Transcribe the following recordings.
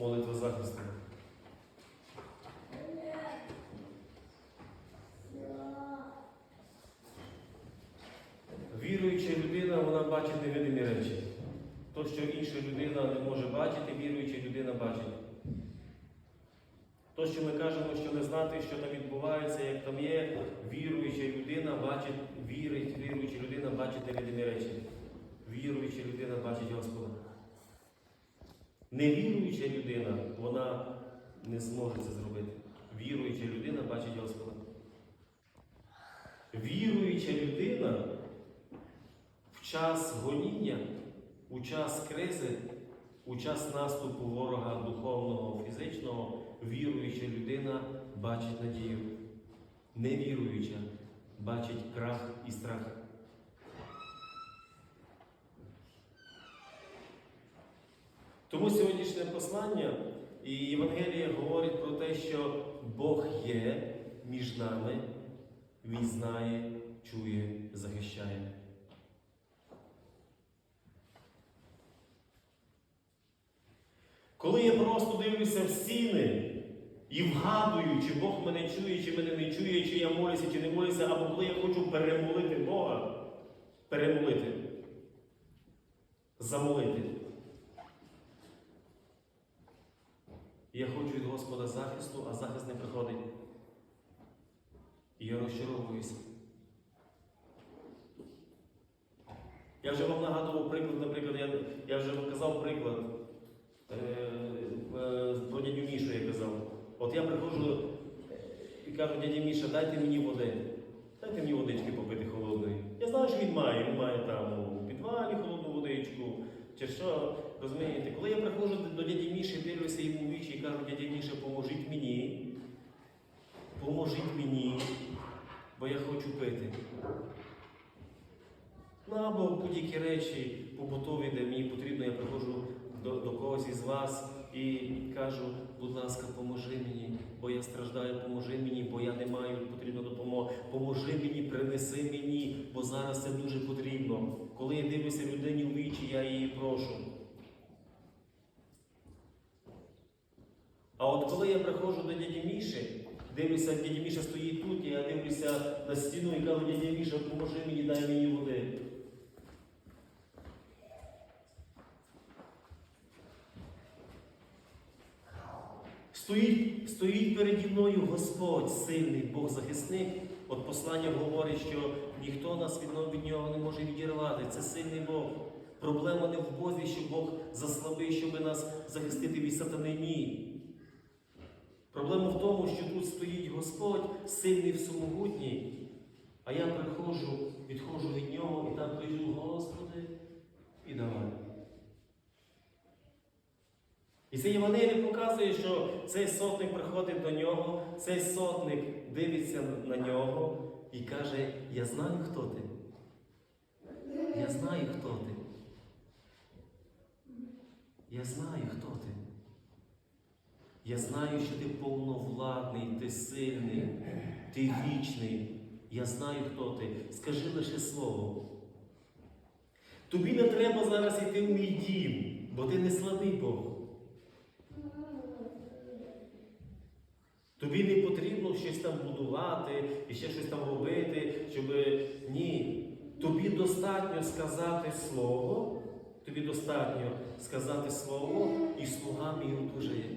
молитва захисту. Віруюча людина, вона бачить невидимі речі. То, що інша людина не може бачити, віруюча людина бачить. То, що ми кажемо, що не знати, що там відбувається, як там є, віруюча людина бачить, вірить, віруюча людина бачить невидимі речі. Віруюча людина бачить Господа. Невіруюча людина, вона не зможе це зробити. Віруюча людина бачить Господа. Віруюча людина в час гоніння, у час кризи, у час наступу ворога духовного, фізичного, віруюча людина бачить надію. Невіруюча бачить крах і страх. Тому сьогоднішнє послання і Євангелія говорить про те, що Бог є між нами, Він знає, чує, захищає. Коли я просто дивлюся в стіни і вгадую, чи Бог мене чує, чи мене не чує, чи я молюся, чи не молюся, або коли я хочу перемолити Бога, перемолити, замолити. Я хочу від Господа захисту, а захист не приходить. І я розчаровуюся. Я вже вам нагадував приклад, наприклад, я, я вже вам казав приклад е, е, про дядю Мішу я казав. От я приходжу і кажу, дядя Міша, дайте мені води. Дайте мені водички попити холодної. Я знаю, що він має, він має там Чи що, розумієте, коли я приходжу до дяді Міші, дивлюся йому в вічі і кажу, дядя Міша, поможіть мені, поможіть мені, бо я хочу пити. Ну, або будь-які речі побутові, де мені потрібно, я приходжу до, до когось із вас і кажу, будь ласка, поможи мені, бо я страждаю, поможи мені, бо я не маю потрібно допомоги. Поможи мені, принеси мені, бо зараз це дуже потрібно. Коли я дивлюся людині в вічі, я її прошу. А от коли я приходжу до дяді Міші, дивлюся, дядя Міша стоїть тут, я дивлюся на стіну і кажу, дядя Міша, поможи мені, дай мені води. Стоїть, стоїть переді мною Господь, сильний Бог-захисник. От послання говорить, що ніхто нас від, нього не може відірвати. Це сильний Бог. Проблема не в Бозі, що Бог заслабий, щоб нас захистити від сатани. Ні. Проблема в тому, що тут стоїть Господь, сильний всемогутній. А я приходжу, відходжу від нього і так кажу, Господи, і давай. І це Євангеліє показує, що цей сотник приходить до нього, цей сотник дивиться на нього і каже: Я знаю, хто ти. Я знаю, хто ти. Я знаю, хто ти. Я знаю, що ти повновладний, ти сильний, ти вічний. Я знаю, хто ти. Скажи лише слово. Тобі не треба зараз йти в мій дім, бо ти не слабий Бог. Тобі не потрібно щось там будувати і ще щось там робити, щоб ні. Тобі достатньо сказати слово, тобі достатньо сказати слово, і слуга мій одужає.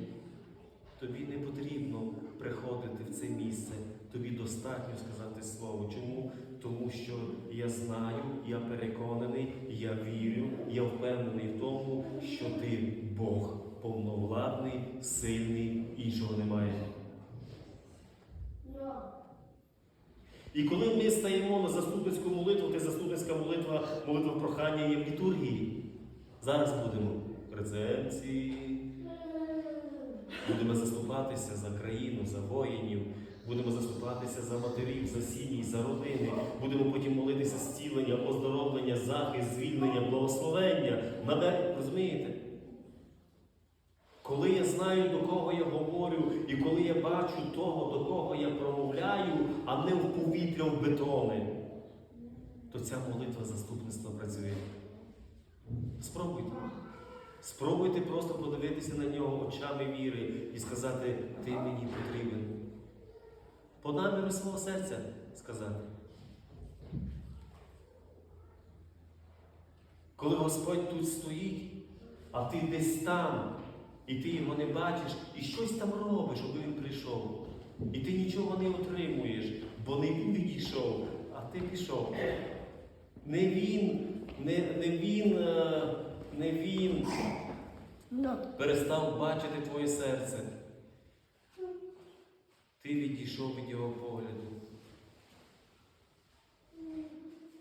Тобі не потрібно приходити в це місце. Тобі достатньо сказати слово. Чому? Тому що я знаю, я переконаний, я вірю, я впевнений в тому, що ти Бог повновладний, сильний, іншого немає. І коли ми стаємо на заступницьку молитву, це заступницька молитва, молитва прохання є в літургії. Зараз будемо в рецепції, будемо заступатися за країну, за воїнів, будемо заступатися за матерів, за сім'ї, за родини, будемо потім молитися зцілення, оздоровлення, захист, звільнення, благословення. Наде... Розумієте? Коли я знаю, до кого я говорю, і коли я бачу того, до кого я промовляю, а не в повітря в бетони, то ця молитва заступництва працює. Спробуйте. Спробуйте просто подивитися на нього очами віри і сказати, ти мені потрібен. По наміру свого серця сказати. Коли Господь тут стоїть, а ти десь там, і ти його не бачиш, і щось там робиш. І ти нічого не отримуєш, бо не він відійшов, а ти пішов. Не він, не, не він, е, не він перестав бачити твоє серце. Ти відійшов від його погляду.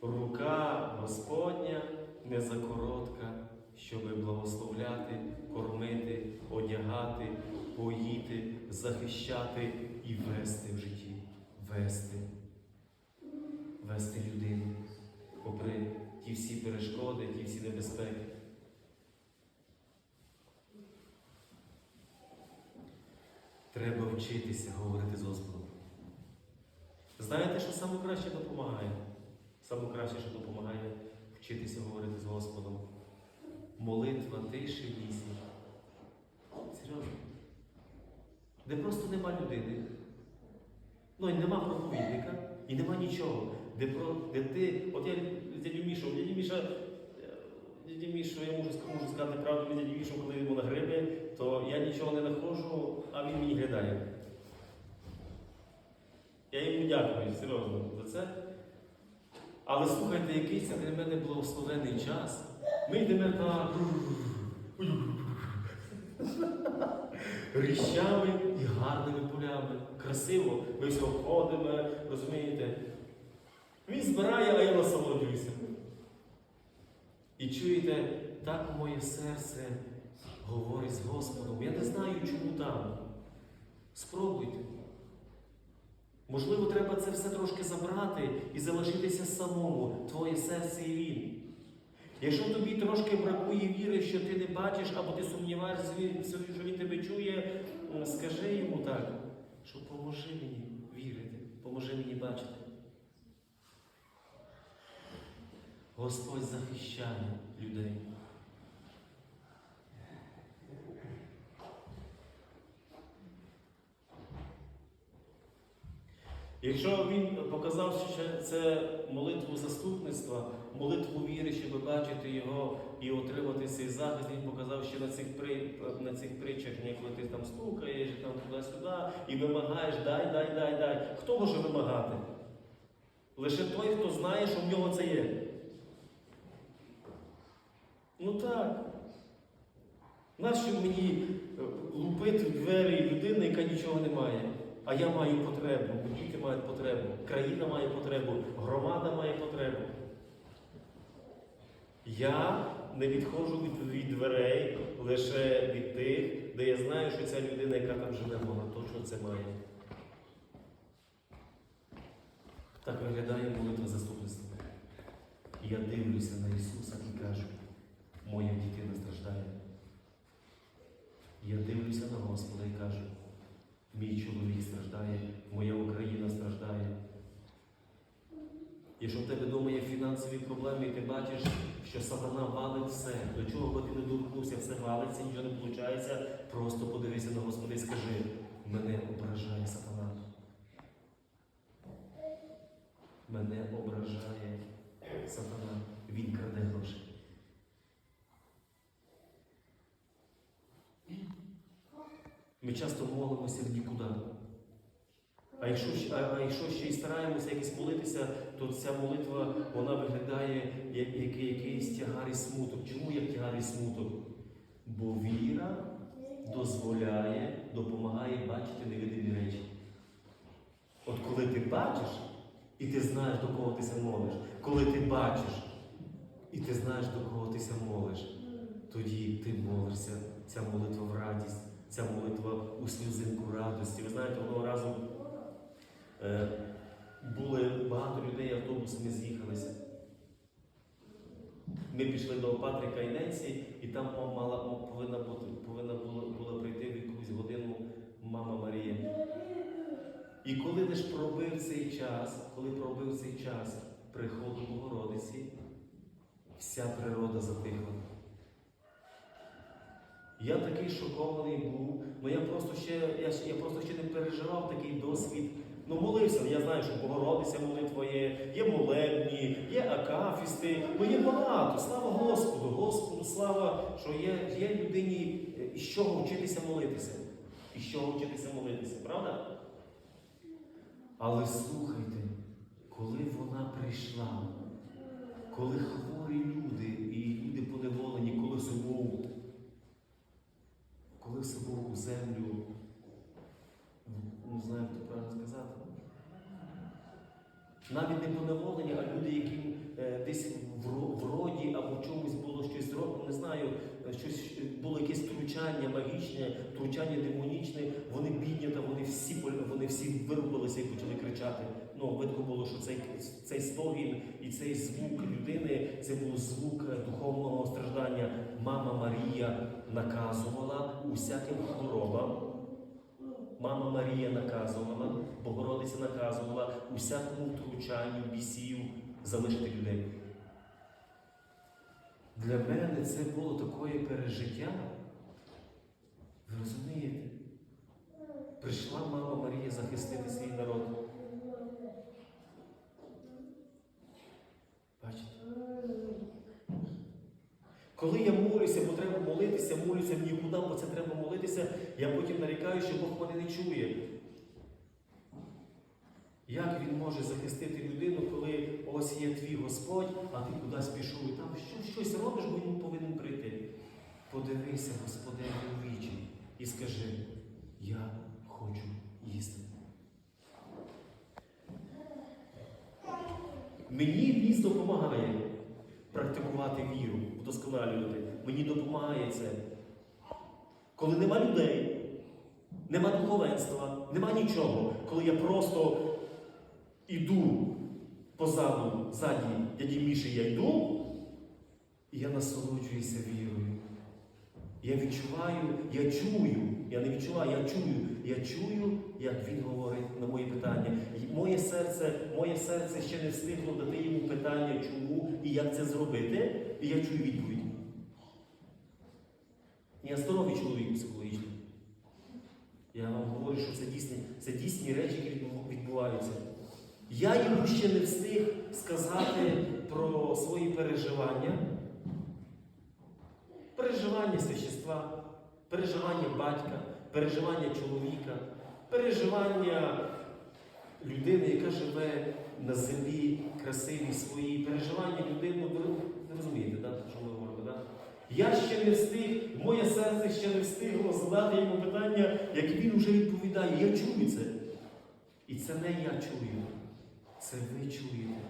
Рука Господня не закоротка, щоби благословляти, кормити, одягати, поїти, захищати і вести в житті, вести, вести людину, попри ті всі перешкоди, ті всі небезпеки. Треба вчитися говорити з Господом. Знаєте, що саме краще допомагає? Саме що допомагає вчитися говорити з Господом. Молитва тиші в. Серйозно. Де просто нема людини. Ну і нема проповідника, і нема нічого. Де, про, де ти, от я дядю Мішу, дядю Міша, е, дядю Мішу, я можу, можу сказати правду, дядю Мішу, коли йому на грибі, то я нічого не знаходжу, а він мені глядає. Я йому дякую, серйозно, за це. Але слухайте, який це для мене благословений час. Ми йдемо так ріщами і гарними полями. Красиво, ми все обходимо, розумієте? Він збирає, а я насолоджуюся. І чуєте, так моє серце говорить з Господом. Я не знаю, чому там. Спробуйте. Можливо, треба це все трошки забрати і залишитися самому, твоє серце і він. Якщо тобі трошки бракує віри, що ти не бачиш, або ти сумніваєшся, що він тебе чує, скажи йому так, що поможи мені вірити, поможи мені бачити. Господь захищає людей. Якщо він показав, що це молитву заступництва, молитву віри, щоб бачити його і отримати цей захист, він показав ще на цих при, на цих притчах, коли ти там стукаєш, там туди-сюди, і вимагаєш, дай, дай, дай, дай. Хто може вимагати? Лише той, хто знає, що в нього це є. Ну так. Нащо мені е, лупити в двері людини, яка нічого не має? А я маю потребу, діти мають потребу, країна має потребу, громада має потребу. Я не відходжу від, від дверей лише від тих, де я знаю, що ця людина, яка там живе, вона точно це має. Так виглядає молитва заступництва. Я дивлюся на Ісуса і кажу, моя дитина страждає. Я дивлюся на Господа і кажу, мій чоловік страждає, моя Україна страждає. Якщо в тебе вдома є фінансові проблеми, і ти бачиш, що сатана валить все, до чого би ти не доткнувся, все валиться, нічого не виходить, просто подивися на Господа і скажи, мене ображає сатана. Мене ображає сатана, він краде гроші. Ми часто молимося в нікуди. А якщо, а, а якщо ще й стараємося якось молитися, то ця молитва вона виглядає як, як якийсь тягар і смуток. Чому як тягар і смуток? Бо віра дозволяє, допомагає бачити невидимі речі. От коли ти бачиш, і ти знаєш, до кого ти ся молиш, коли ти бачиш, і ти знаєш, до кого ти ся молиш, тоді ти молишся, ця молитва в радість, ця молитва у сльозинку радості. Ви знаєте, одного разу були багато людей, автобусами з'їхалися. Ми пішли до Патрика і Ненсі, і там мала, повинна, бути, повинна була, була прийти в якусь годину мама Марія. І коли лиш пробив цей час, коли пробив цей час приходу Богородиці, вся природа затихла. Я такий шокований був. Ну я просто ще я, я просто ще не переживав такий досвід. Ну, молився, я знаю, що Богородиця молитва є, є молебні, є акафісти, ну є багато. Слава Господу, Господу, слава, що є, є людині е, із чого вчитися молитися. Із чого вчитися молитися, правда? Але слухайте, коли вона прийшла, коли хворі люди і люди поневолені, коли собою, коли собою землю, ну, не знаю, як правильно сказати. Навіть не поневолені, а люди, яким е, десь в, роді або в чомусь було щось зроблено, не знаю, щось було якесь втручання магічне, втручання демонічне, вони бідні, та вони всі вони всі вирубилися і почали кричати. Ну, видно було, що цей, цей стогін і цей звук людини це був звук духовного страждання. Мама Марія наказувала усяким хворобам. Мама Марія наказувала, Богородиця наказувала усякому втручанню бісів залишити людей. Для мене це було такое пережиття. Ви розумієте? Прийшла мама Марія захистити свій народ. Коли я молюся, бо треба молитися, молюся в нікуди, бо це треба молитися, я потім нарікаю, що Бог мене не чує. Як він може захистити людину, коли ось є твій Господь, а ти кудись пішов там що, щось робиш, бо він повинен прийти. Подивися, Господи, у вічі і скажи, я хочу їсти. Мені віз допомагає практикувати віру, вдосконалювати. Мені допомагає це. Коли нема людей, нема духовенства, нема нічого, коли я просто іду позаду, ззаді дяді Міші, я йду, і я насолоджуюся вірою. Я відчуваю, я чую, я не відчуваю, я чую. Я чую, як він говорить на мої питання. Моє серце, моє серце ще не встигло дати йому питання, чому і як це зробити, і я чую відповідь. Я здоровий чоловік психологічно. Я вам говорю, що це дійсні, це дійсні речі, які відбуваються. Я йому ще не встиг сказати про свої переживання. Переживання свящества, переживання батька, переживання чоловіка, переживання людини, яка живе на землі, красивій своїй, переживання людини, ви ви розумієте, да, що ми говоримо, да? Я ще не встиг, моє серце ще не встигло задати йому питання, як він вже відповідає. Я чую це. І це не я чую, це ви чуєте,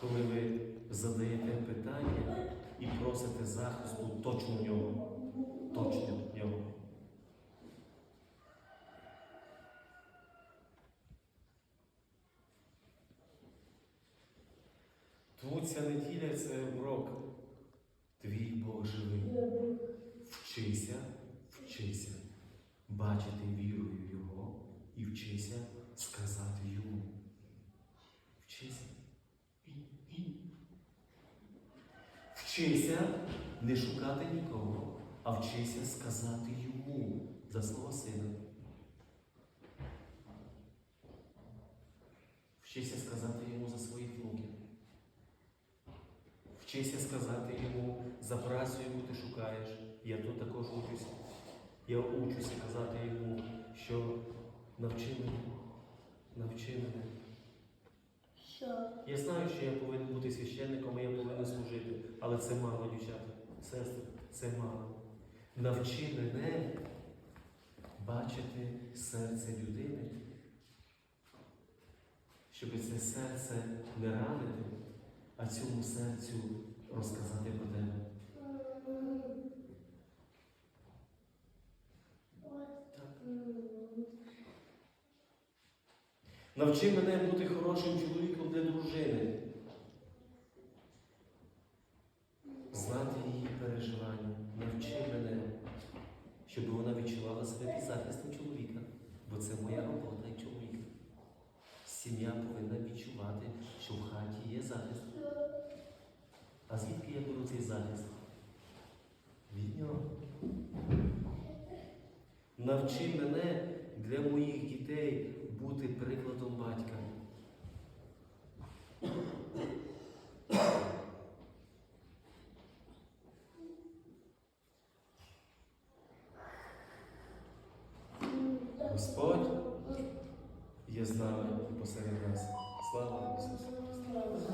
коли ви задаєте питання і просите захисту точно в нього. Точно в нього. Тому ця неділя це урок. Твій Бог живий. Вчися, вчися бачити вірою Його і вчися сказати йому. Вчися. Вчися не шукати нікого, а вчися сказати йому за свого сина. Вчися сказати йому за своїх внуків. Вчися сказати йому за працю, яку ти шукаєш. Я тут також учуся. Я учуся казати йому, що навчи мене, навчи мене. Що? Я знаю, що я повинен бути священником, і я повинен служити, але це мало, дівчата, сестри, це мало. Навчи мене бачити серце людини, щоб це серце не ранити, а цьому серцю розказати про тебе. Навчи мене бути хорошим чоловіком для дружини. А звідки я беру цей захист? Від нього. Навчи мене для моїх дітей бути прикладом батька.